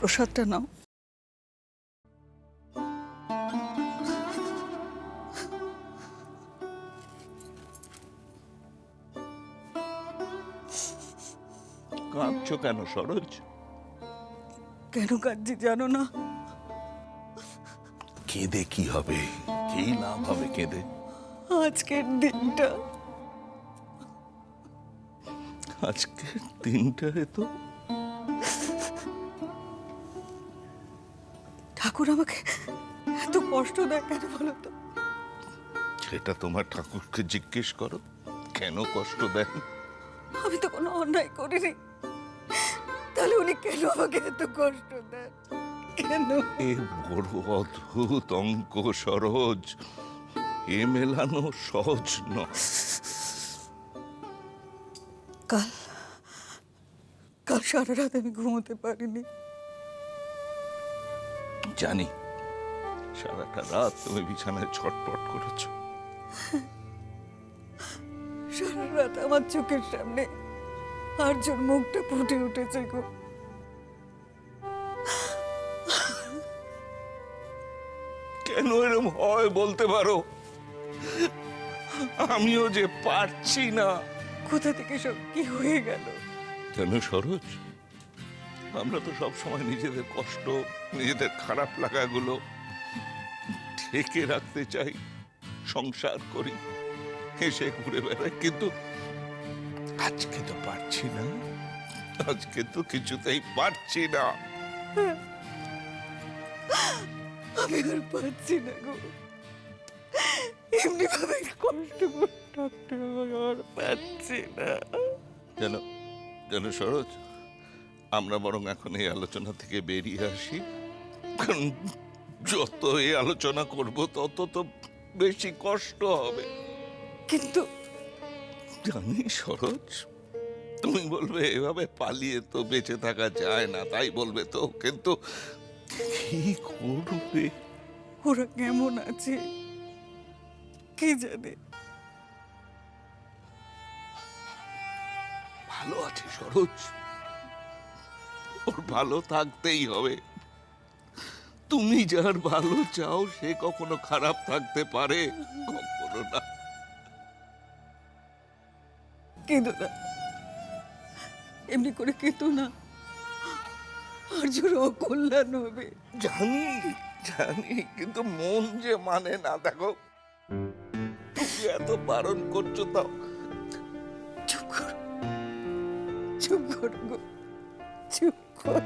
প্রসাদটা নাও। কাঁদছো কেন সরোজ? কেন কাঁদছি জানো না? কেঁদে কি হবে? কি লাভ হবে কেঁদে? আজকের দিনটা। আজকে দিনটায় তো ঠাকুর আমাকে এত কষ্ট দেয় কেন বলো তো? সেটা তোমার ঠাকুরকে জিজ্ঞেস করো কেন কষ্ট দেন আমি তো কোনো অন্যায় করিনি। তাহলে উনি কেন আমাকে এত কষ্ট দেন? কেন? এ বড় অদ্ভুত অঙ্ক সরোজ। এ মেলানো সহজ নয়। কাল কাল সারা রাত আমি ঘুমোতে পারিনি। জানি। সারাটা রাত তুমি বিছানায় ছটপট করেছ। সারা রাত আমার চোখের সামনে আর্যর মুখটা ফুটে উঠেছে গো। কেন এরম হয় বলতে পারো? আমিও যে পারছি না। কোথা থেকে সব কি হয়ে গেল? কেন সরোজ? আমরা তো সব সময় নিজেদের কষ্ট নিজেদের খারাপ লাগাগুলো ঢেকে রাখতে চাই সংসার করি হেসে ঘুরে বেড়াই কিন্তু আজকে তো পারছি না। আজকে তো কিছুতেই পারছি না। আমি আর পাচ্ছি না গো। এমনি ভাবে কষ্ট করে আর পাচ্ছি না। যেন যেন সরোজ? আমরা বরং এখন এই আলোচনা থেকে বেরিয়ে আসি। কারণ যত এই আলোচনা করব তত তো বেশি কষ্ট হবে। কিন্তু জানি সরোজ তুমি বলবে এভাবে পালিয়ে তো বেঁচে থাকা যায় না। তাই বলবে তো কিন্তু কি করবে? ওরা কেমন আছে? কে জানে? ভালো আছে সরোজ। ওর ভালো থাকতেই হবে। তুমি যার ভালো চাও সে কখনো খারাপ থাকতে পারে কখনো না। কেঁদো না। এমনি করে কেঁদো না। আর জোর অকল্যাণ হবে। জানি জানি কিন্তু মন যে মানে না দেখো। তুমি এত বারণ করছ তাও। চুপ করো। চুপ করো গো। চুপ করো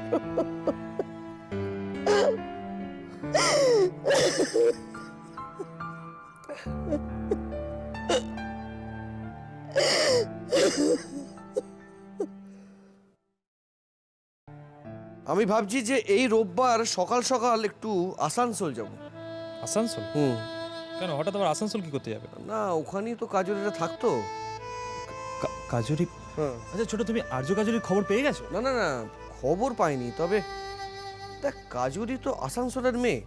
আমি ভাবছি যে এই রোববার সকাল সকাল একটু আসানসোল যাব। আসানসোল? হুম। কেন হঠাৎ আবার আসানসোল কি করতে যাবে? না ওখানেই তো কাজরিরা থাকতো। কাজরি আচ্ছা ছোট তুমি আর্য কাজরির খবর পেয়ে গেছো? না না না খবর পাইনি তবে দেখ কাজুরি তো আসানসোলের মেয়ে।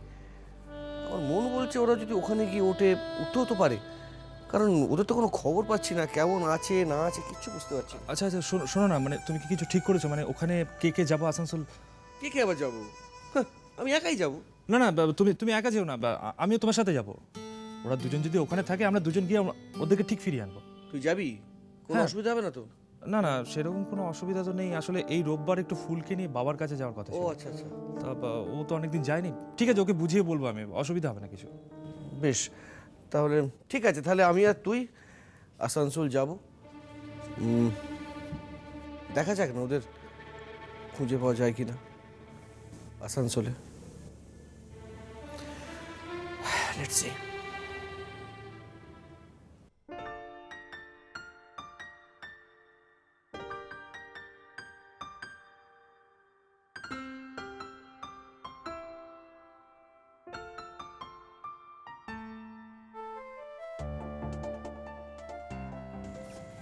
আমার মন বলছে ওরা যদি ওখানে গিয়ে ওঠে উঠতেও তো পারে। কারণ ওদের তো কোনো খবর পাচ্ছি না কেমন আছে না আছে কিচ্ছু বুঝতে পারছি না। আচ্ছা আচ্ছা শোনো- শোনো না মানে তুমি কি কিছু ঠিক করেছ? মানে ওখানে কে কে যাব আসানসোল? কে কে আবার যাব? হ্যাঁ, আমি একাই যাব। না না তুমি তুমি একা যেও না আমিও তোমার সাথে যাব। ওরা দুজন যদি ওখানে থাকে আমরা দুজন গিয়ে ওদেরকে ঠিক ফিরিয়ে আনব। তুই যাবি? কোনো হ্যাঁ। অসুবিধা হবে না তো? না না সেরকম কোনো অসুবিধা তো নেই। আসলে এই রোববার একটু ফুলকে নিয়ে বাবার কাছে যাওয়ার কথা ও আচ্ছা আচ্ছা। তা ও তো অনেকদিন যায়নি। ঠিক আছে ওকে বুঝিয়ে বলব আমি অসুবিধা হবে না কিছু। বেশ তাহলে ঠিক আছে তাহলে আমি আর তুই আসানসোল যাব। দেখা যাক না ওদের খুঁজে পাওয়া যায় কি না আসানসোলে। লেটস সি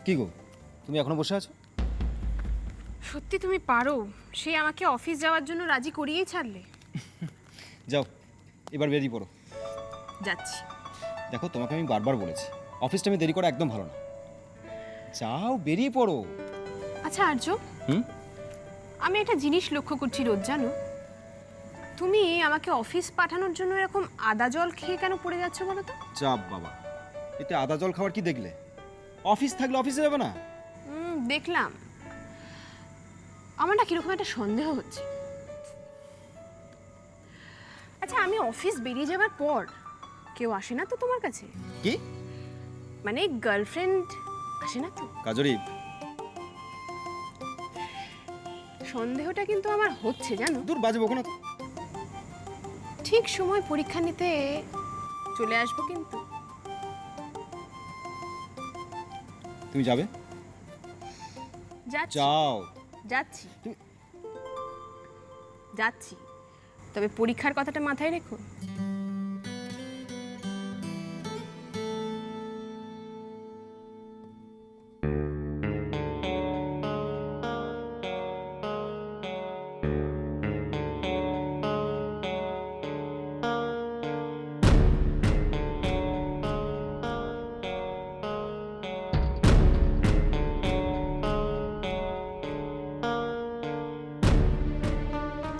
কি গো? তুমি এখনও বসে আছো? সত্যি তুমি পারো। সে আমাকে অফিস যাওয়ার জন্য রাজি করিয়েই ছাড়লে। যাও এবার বেরিয়ে পড়ো। যাচ্ছি। দেখো তোমাকে আমি বারবার বলেছি অফিসটা আমি দেরি করা একদম ভালো না। যাও বেরিয়ে পড়ো। আচ্ছা আর্য। হুম? আমি একটা জিনিস লক্ষ্য করছি রোজ জানো? তুমি আমাকে অফিস পাঠানোর জন্য এরকম আদা জল খেয়ে কেন পড়ে যাচ্ছ বলো তো? চাপ বাবা। এতে আদা জল খাবার কি দেখলে? অফিস থাকলে অফিসে যাবে না? হুম দেখলাম। আমার না কীরকম একটা সন্দেহ হচ্ছে। আচ্ছা আমি অফিস বেরিয়ে যাবার পর কেউ আসে না তো তোমার কাছে? কি? মানে গার্লফ্রেন্ড আসে না তো? কাজরি। সন্দেহটা কিন্তু আমার হচ্ছে জানো? দূর বাজে বকো না। ঠিক সময় পরীক্ষা নিতে চলে আসব কিন্তু। তুমি যাবে? যাচ্ছি। যাও। যাচ্ছি। তুমি- যাচ্ছি। তবে পরীক্ষার কথাটা মাথায় রেখো।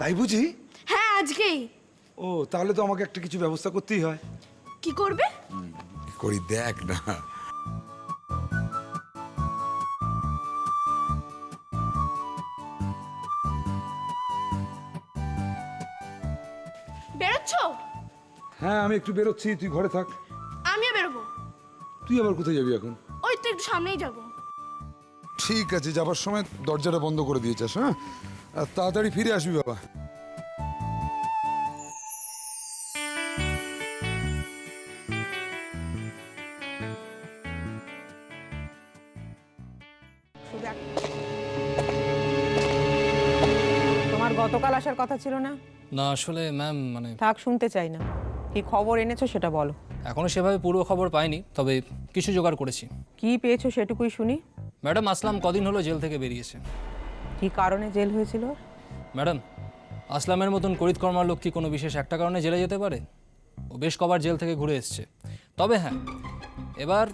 তাই বুঝি? হ্যাঁ আজকেই। ও তাহলে তো আমাকে একটা কিছু ব্যবস্থা করতেই হয়। কি করবে? করি দেখ না। বেরোচ্ছ? হ্যাঁ আমি একটু বেরোচ্ছি তুই ঘরে থাক। আমিও বেরোবো। তুই আবার কোথায় যাবি এখন? ওই তো একটু সামনেই যাব। ঠিক আছে যাবার সময় দরজাটা বন্ধ করে দিয়েছিস হ্যাঁ? আর তাড়াতাড়ি ফিরে আসবি বাবা। তোমার গতকাল আসার কথা ছিল না? না আসলে ম্যাম মানে থাক শুনতে চাই না। কি খবর এনেছো সেটা বলো। এখনও সেভাবে পুরো খবর পাইনি তবে কিছু জোগাড় করেছি। কি পেয়েছ সেটুকুই শুনি। ম্যাডাম আসলাম কদিন হলো জেল থেকে বেরিয়েছে। কি কারণে জেল হয়েছিল? ম্যাডাম আসলামের মতন করিতকর্মার লোক কি কোনো বিশেষ একটা কারণে জেলে যেতে পারে? ও বেশ কবার জেল থেকে ঘুরে এসছে। তবে হ্যাঁ এবার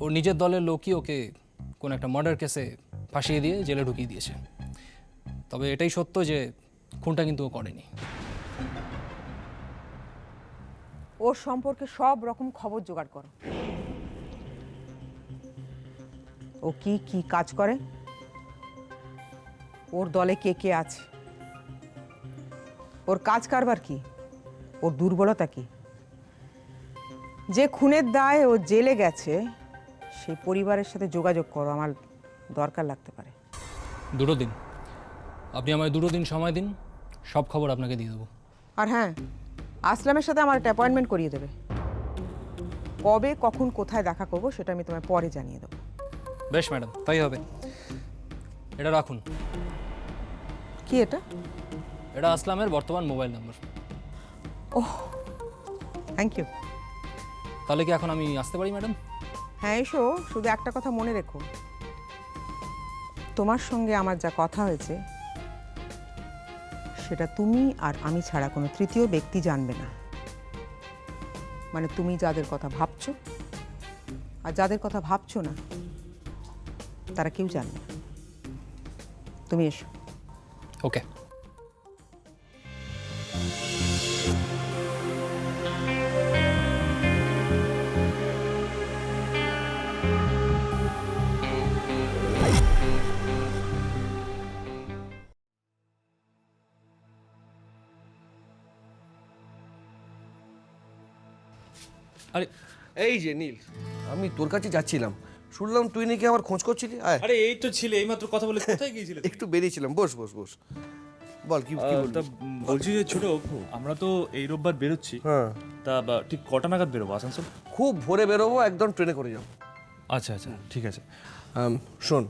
ওর নিজের দলের লোকই ওকে কোনো একটা মার্ডার কেসে ফাঁসিয়ে দিয়ে জেলে ঢুকিয়ে দিয়েছে। তবে এটাই সত্য যে খুনটা কিন্তু ও করেনি। ওর সম্পর্কে সব রকম খবর জোগাড় করো। ও কি কি কাজ করে? ওর দলে কে কে আছে? ওর কাজ কারবার কি? ওর দুর্বলতা কি? যে খুনের দায় ও জেলে গেছে সেই পরিবারের সাথে যোগাযোগ করো আমার দরকার লাগতে পারে। দুটো দিন। আপনি আমায় দুটো দিন সময় দিন সব খবর আপনাকে দিয়ে দেবো। আর হ্যাঁ আসলামের সাথে আমার একটা অ্যাপয়েন্টমেন্ট করিয়ে দেবে। কবে কখন কোথায় দেখা করব সেটা আমি তোমায় পরে জানিয়ে দেবো। বেশ ম্যাডাম তাই হবে। এটা রাখুন। কি এটা? এটা আসলামের বর্তমান মোবাইল নাম্বার। ও থ্যাংক ইউ তাহলে কি এখন আমি আসতে পারি ম্যাডাম? হ্যাঁ এসো শুধু একটা কথা মনে রেখো। তোমার সঙ্গে আমার যা কথা হয়েছে সেটা তুমি আর আমি ছাড়া কোনো তৃতীয় ব্যক্তি জানবে না। মানে তুমি যাদের কথা ভাবছ আর যাদের কথা ভাবছ না তারা কেউ জানবে না। তুমি এসো। ওকে আরে এই যে নীল আমি তোর কাছে যাচ্ছিলাম। শুনলাম তুই নাকি আমার খোঁজ করছিলি? আয়। আরে এই তো ছিলে এইমাত্র কথা বলে কোথায় গিয়েছিলে একটু বেরিয়েছিলাম বস বস বস। বল কি কি বলবি? তা বলছি যে ছোট আমরা তো এই রোববার বেরোচ্ছি। হ্যাঁ। তা বা, ঠিক কটা নাগাদ বেরোবো আসানসোল? খুব ভোরে বেরোবো একদম ট্রেনে করে যাব। আচ্ছা আচ্ছা ঠিক আছে। আম, শোন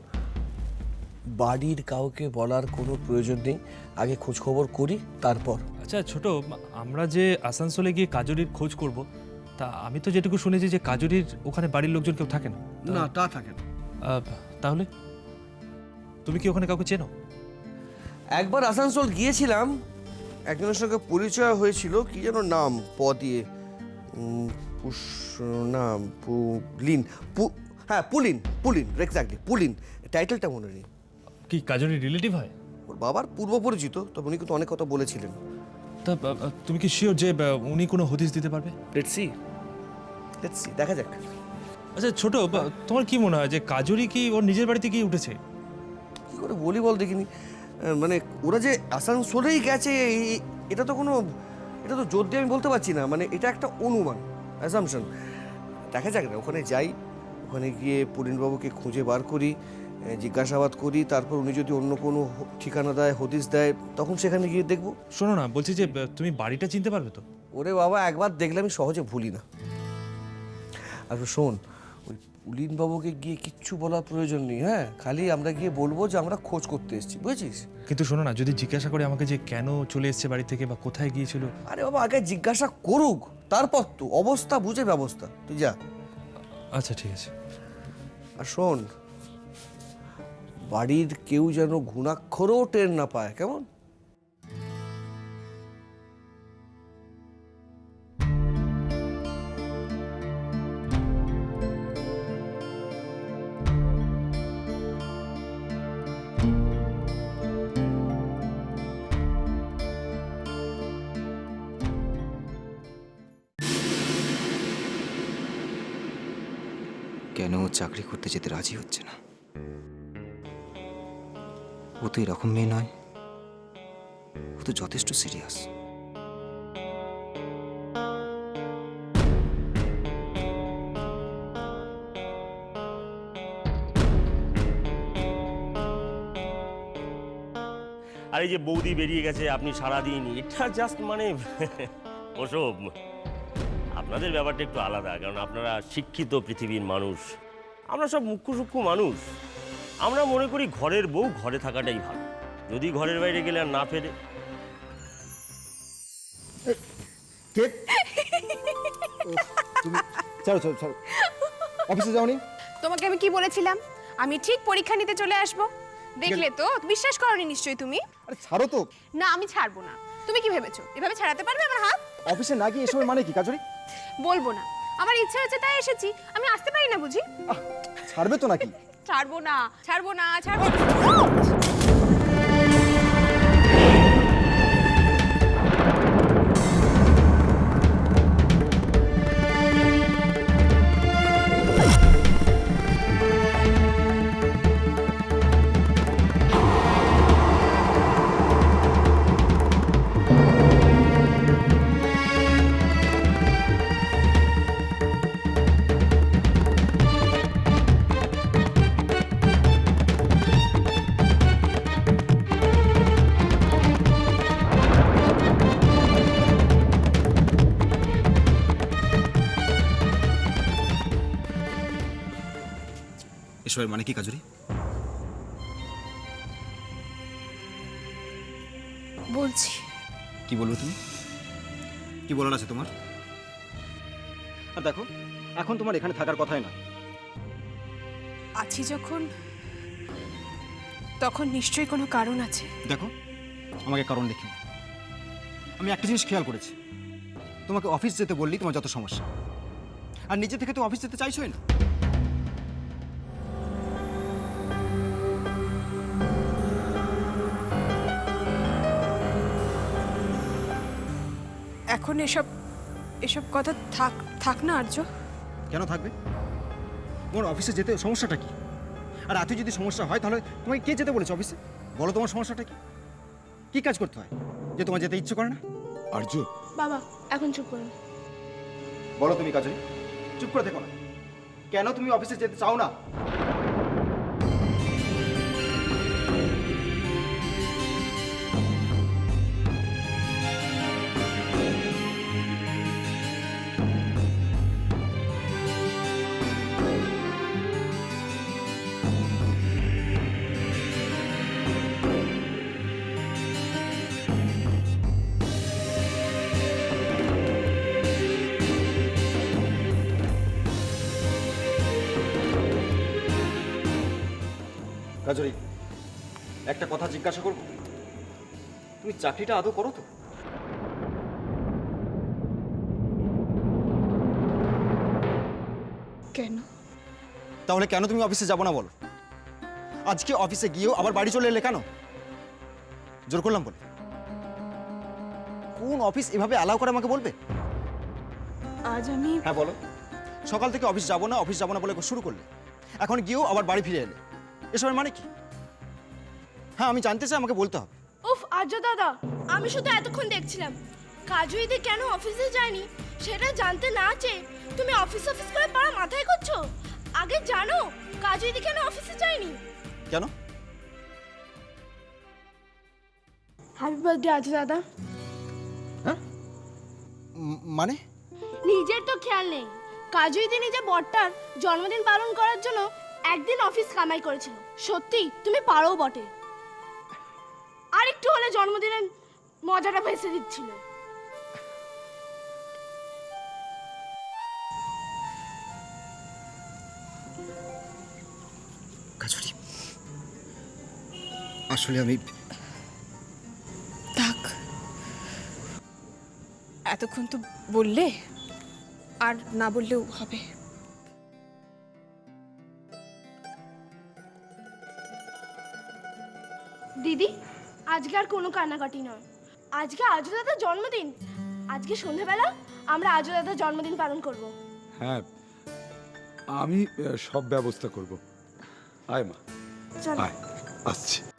বাড়ির কাউকে বলার কোনো প্রয়োজন নেই। আগে খোঁজ খবর করি তারপর। আচ্ছা ছোট আমরা যে আসানসোলে গিয়ে কাজরির খোঁজ করব তা আমি তো যেটুকু শুনেছি যে কাজুরির ওখানে বাড়ির লোকজন কেউ থাকে না। না তা থাকে না। আহ, তাহলে? তুমি কি ওখানে কাউকে চেনো? একবার আসানসোল গিয়েছিলাম একজনের সঙ্গে পরিচয় হয়েছিল কি যেন নাম প দিয়ে। উম, পুষ নাম পুলিন পু হ্যাঁ পুলিন পুলিন এক্স্যাক্টলি পুলিন। টাইটেলটা মনে নেই। কি কাজরির রিলেটিভ হয়? ওর বাবার পূর্ব পরিচিত তবে উনি কিন্তু অনেক কথা বলেছিলেন। তা তুমি কি শিওর যে উনি কোনো হদিস দিতে পারবে? লেটস সি লেটস সি দেখা যাক। আচ্ছা ছোট বা, তোমার কি মনে হয় যে কাজরি কি ওর নিজের বাড়িতে গিয়ে উঠেছে? কি করে বলি বল দেখিনি। আহ, মানে ওরা যে আসানসোলেই গেছে এই- এটা তো কোনো এটা তো জোর দিয়ে আমি বলতে পারছি না। মানে এটা একটা অনুমান অ্যাসামশন দেখা যাক না ওখানে যাই ওখানে গিয়ে পুলিনবাবুকে খুঁজে বার করি। জিজ্ঞাসাবাদ করি তারপর উনি যদি অন্য কোনো ঠিকানা দেয় হদিস দেয় তখন সেখানে গিয়ে দেখব। শোনো না বলছি যে তুমি বাড়িটা চিনতে পারবে তো? ওরে বাবা একবার দেখলে আমি সহজে ভুলি না। আর শোন ওই পুলিনবাবুকে গিয়ে কিচ্ছু বলার প্রয়োজন নেই হ্যাঁ? খালি আমরা গিয়ে বলব যে আমরা খোঁজ করতে এসেছি বুঝেছিস? কিন্তু শোনো না যদি জিজ্ঞাসা করে আমাকে যে কেন চলে এসেছে বাড়ি থেকে বা কোথায় গিয়েছিল। আরে বাবা আগে জিজ্ঞাসা করুক তারপর তো অবস্থা বুঝে ব্যবস্থা। তুই যা। আচ্ছা ঠিক আছে। আর শোন বাড়ির কেউ যেন ঘুণাক্ষরও টের না পায়, কেমন? কেন চাকরি করতে যেতে রাজি হচ্ছে না? ও তো এরকম মেয়ে নয়। ও তো যথেষ্ট সিরিয়াস আর এই যে বৌদি বেরিয়ে গেছে, আপনি সারাদিন, এটা জাস্ট মানে ওসব, আপনাদের ব্যাপারটা একটু আলাদা, কারণ আপনারা শিক্ষিত পৃথিবীর মানুষ। আমরা সব মুখ্য সূক্ষ্ম মানুষ। আমরা মনে করি ঘরের বউ ঘরে থাকাটাই ভালো। যদি ঘরের বাইরে গেলে আর না ফেরে। তুমি ছাড়ো ছাড়ো ছাড়ো। অফিসে যাওনি? তোমাকে আমি কি বলেছিলাম? আমি ঠিক পরীক্ষা নিতে চলে আসব। দেখলে তো বিশ্বাস করনি নিশ্চয়ই তুমি। আরে ছাড়ো তো। না আমি ছাড়বো না। তুমি কি ভেবেছো? এভাবে ছাড়াতে পারবে আমার হাত? অফিসে না গিয়ে এসবের মানে কি কাজরি? বলব না। আমার ইচ্ছে হচ্ছে তাই এসেছি। আমি আসতে পারি না বুঝি? ছাড়বে তো নাকি? ছাড়বো না ছাড়বো না ছাড়বো না। এসবের মানে কি কাজরি? বলছি। কি বলবে তুমি? কি বলার আছে তোমার? আর দেখো এখন তোমার এখানে থাকার কথাই না আছি যখন তখন নিশ্চয়ই কোনো কারণ আছে। দেখো আমাকে কারণ দেখি আমি একটা জিনিস খেয়াল করেছি। তোমাকে অফিস যেতে বললি তোমার যত সমস্যা। আর নিজে থেকে তো অফিস যেতে চাইছোই না। এখন এসব এসব কথা থাক থাক না আর্য। কেন থাকবে? তোমার অফিসে যেতে সমস্যাটা কি? আর রাতে যদি সমস্যা হয় তাহলে তোমাকে কে যেতে বলেছে অফিসে? বলো তোমার সমস্যাটা কি? কি কাজ করতে হয় যে তোমার যেতে ইচ্ছে করে না? আর্য। বাবা এখন চুপ করুন। বলো তুমি কাজে। চুপ করে থেকো না। কেন তুমি অফিসে যেতে চাও না? কাজরি একটা কথা জিজ্ঞাসা করব। তুমি চাকরিটা আদৌ করো তো? কেন? তাহলে কেন তুমি অফিসে যাব না বলো? আজকে অফিসে গিয়েও আবার বাড়ি চলে এলে কেন? জোর করলাম বলে। কোন অফিস এভাবে অ্যালাউ করে আমাকে বলবে? আজ আমি হ্যাঁ বলো। সকাল থেকে অফিস যাব না অফিস যাব না বলে শুরু করলে। এখন গিয়েও আবার বাড়ি ফিরে এলে। এসবের মানে কি? হ্যাঁ আমি জানতে চাই আমাকে বলতে হবে। উফ আর্য দাদা আমি শুধু এতক্ষণ দেখছিলাম। কাজু দিদি কেন অফিসে যায়নি? সেটা জানতে না চেয়ে তুমি অফিস অফিস করে পাড়া মাথায় করছ? আগে জানো কাজু দিদি কেন অফিসে যায়নি? কেন? হ্যাপি বার্থডে আর্য দাদা। উম, মানে? নিজের তো খেয়াল নেই। কাজু দিদি নিজে বটটার জন্মদিন পালন করার জন্য একদিন অফিস কামাই করেছিল। সত্যি তুমি পারো বটে। আর একটু হলে জন্মদিনের মজাটা ভেসে দিচ্ছিল। কাজরি আসলে আমি থাক। এতক্ষণ তো বললে আর না বললেও হবে। আজকে আর কোনো কান্নাকাটি নয়। আজকে আজু দাদার জন্মদিন। আজকে সন্ধ্যাবেলা আমরা আজু দাদার জন্মদিন পালন করব। হ্যাঁ আমি আহ, সব ব্যবস্থা করব। আয় মা। চল। আয় আসছি।